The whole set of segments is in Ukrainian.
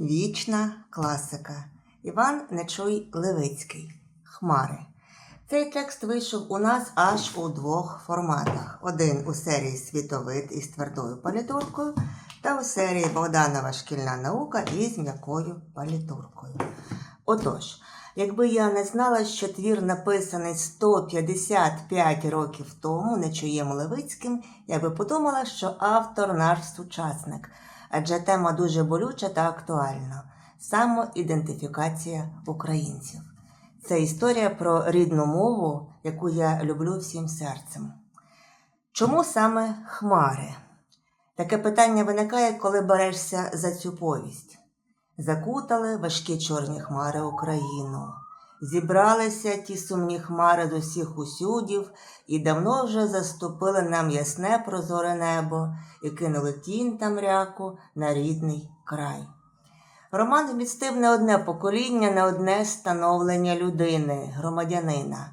Вічна класика. Іван Нечуй Левицький. Хмари. Цей текст вийшов у нас аж у двох форматах: один у серії Світовид із твердою палітуркою, та у серії Богданова Шкільна наука із м'якою палітуркою. Отож, якби я не знала, що твір написаний 155 років тому Нечуєм Левицьким, я би подумала, що автор наш сучасник, адже тема дуже болюча та актуальна самоідентифікація українців. Це історія про рідну мову, яку я люблю всім серцем. Чому саме хмари? Таке питання виникає, коли берешся за цю повість. Закутали важкі чорні хмари Україну. Зібралися ті сумні хмари з усіх усюдів і давно вже заступили нам ясне прозоре небо і кинули тінь та мряку на рідний край. Роман вмістив не одне покоління, не одне становлення людини, громадянина.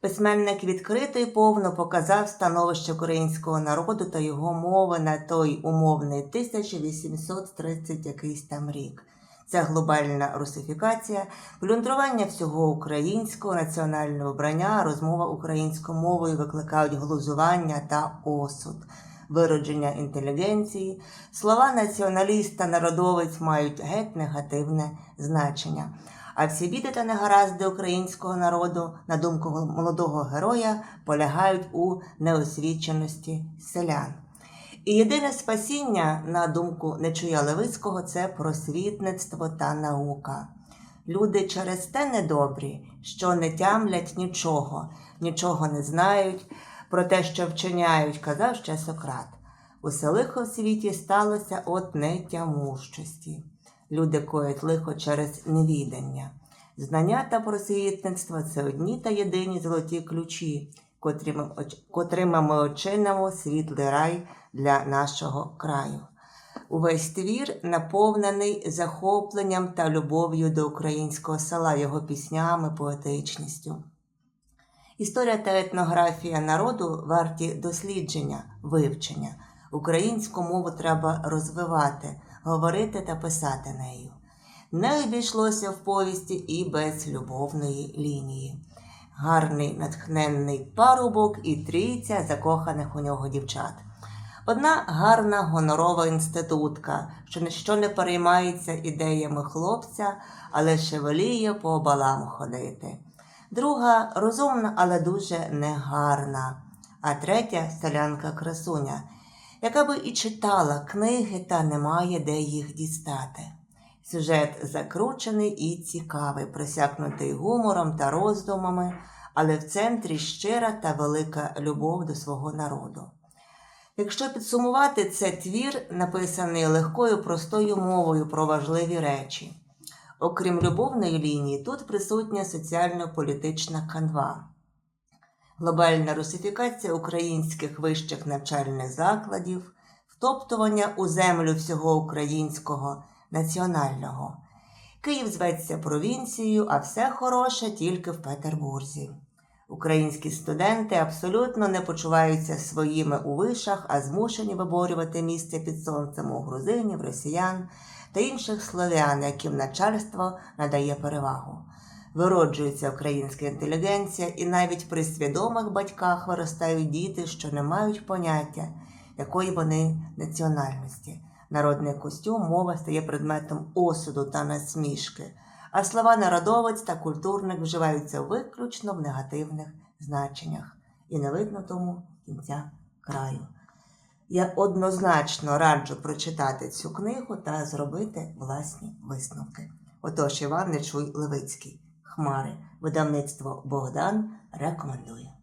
Письменник відкрито і повно показав становище українського народу та його мови на той умовний 1830 якийсь там рік. Це глобальна русифікація, плюндрування всього українського, національне вбрання, розмова українською мовою викликають глузування та осуд, виродження інтелігенції. Слова націоналіст та народовець мають геть негативне значення. А всі біди та негаразди українського народу, на думку молодого героя, полягають у неосвіченості селян. І єдине спасіння, на думку Нечуя Левицького, це просвітництво та наука. Люди через те недобрі, що не тямлять нічого, нічого не знають, про те, що вчиняють, казав ще Сократ. Усе лихо в світі сталося от нетямущості. Люди коять лихо через невідання. Знання та просвітництво це одні та єдині золоті ключі, котрими ми очинимо світлий рай для нашого краю. Увесь твір наповнений захопленням та любов'ю до українського села, його піснями, поетичністю. Історія та етнографія народу варті дослідження, вивчення. Українську мову треба розвивати, говорити та писати нею. Не обійшлося в повісті і без любовної лінії. Гарний натхненний парубок і трійця закоханих у нього дівчат. Одна гарна гонорова інститутка, що ніщо не переймається ідеями хлопця, але шевеліє по обалам ходити. Друга розумна, але дуже негарна. А третя селянка красуня, яка би і читала книги, та не має де їх дістати. Сюжет закручений і цікавий, просякнутий гумором та роздумами, але в центрі щира та велика любов до свого народу. Якщо підсумувати, це твір, написаний легкою простою мовою про важливі речі. Окрім любовної лінії, тут присутня соціально-політична канва, глобальна русифікація українських вищих навчальних закладів, втоптування у землю всього українського національного. Київ зветься провінцією, а все хороше тільки в Петербурзі. Українські студенти абсолютно не почуваються своїми у вишах, а змушені виборювати місце під сонцем у грузинів, росіян та інших слов'ян, яким начальство надає перевагу. Вироджується українська інтелігенція, і навіть при свідомих батьках виростають діти, що не мають поняття, якої вони національності. Народний костюм, мова стає предметом осуду та насмішки, а слова народовець та культурник вживаються виключно в негативних значеннях, і не видно тому кінця краю. Я однозначно раджу прочитати цю книгу та зробити власні висновки. Отож, Іван Нечуй Левицький, Хмари, видавництво Богдан рекомендує.